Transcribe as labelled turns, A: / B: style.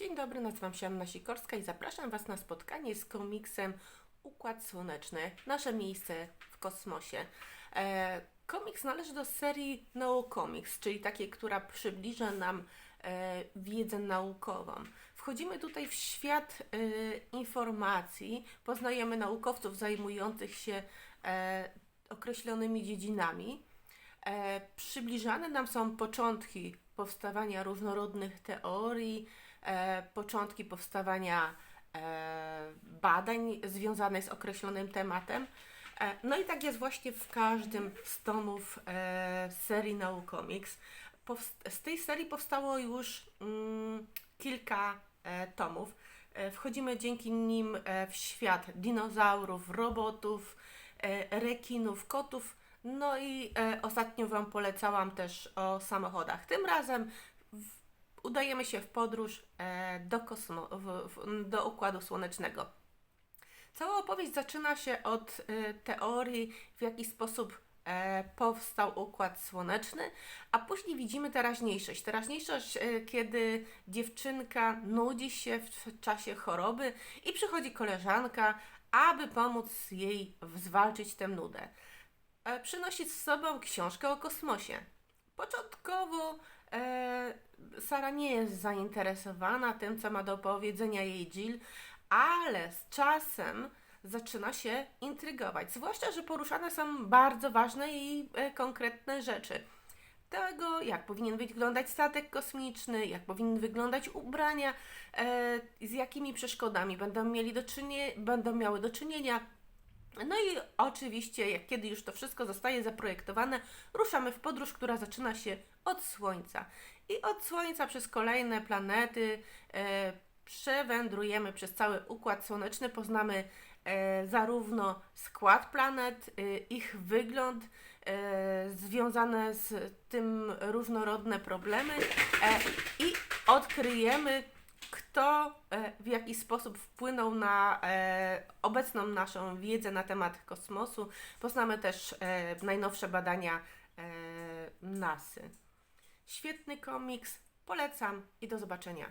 A: Dzień dobry, nazywam się Anna Sikorska i zapraszam Was na spotkanie z komiksem Układ Słoneczny, nasze miejsce w kosmosie. E, komiks należy do serii No Comics, czyli takiej, która przybliża nam e, wiedzę naukową. Wchodzimy tutaj w świat e, informacji, poznajemy naukowców zajmujących się e, określonymi dziedzinami. E, przybliżane nam są początki powstawania różnorodnych teorii, e, początki powstawania e, badań związanych z określonym tematem. E, no i tak jest właśnie w każdym z tomów e, serii Naukomics. Z tej serii powstało już mm, kilka e, tomów. E, wchodzimy dzięki nim e, w świat dinozaurów, robotów, e, rekinów, kotów. No i e, ostatnio Wam polecałam też o samochodach. Tym razem w, udajemy się w podróż e, do, kosmo, w, w, do Układu Słonecznego. Cała opowieść zaczyna się od e, teorii, w jaki sposób e, powstał Układ Słoneczny, a później widzimy teraźniejszość. Teraźniejszość, e, kiedy dziewczynka nudzi się w czasie choroby i przychodzi koleżanka, aby pomóc jej zwalczyć tę nudę. E, przynosi z sobą książkę o kosmosie. Początkowo e, Sara nie jest zainteresowana tym, co ma do powiedzenia jej Jill, ale z czasem zaczyna się intrygować. Zwłaszcza, że poruszane są bardzo ważne i e, konkretne rzeczy. Tego, jak powinien wyglądać statek kosmiczny, jak powinny wyglądać ubrania, e, z jakimi przeszkodami będą, mieli do czynie, będą miały do czynienia. No i oczywiście, jak kiedy już to wszystko zostaje zaprojektowane, ruszamy w podróż, która zaczyna się od Słońca. I od Słońca przez kolejne planety e, przewędrujemy przez cały Układ Słoneczny, poznamy e, zarówno skład planet, e, ich wygląd, e, związane z tym różnorodne problemy e, i odkryjemy kto e, w jaki sposób wpłynął na e, obecną naszą wiedzę na temat kosmosu. Poznamy też e, najnowsze badania NASY. Świetny komiks, polecam i do zobaczenia.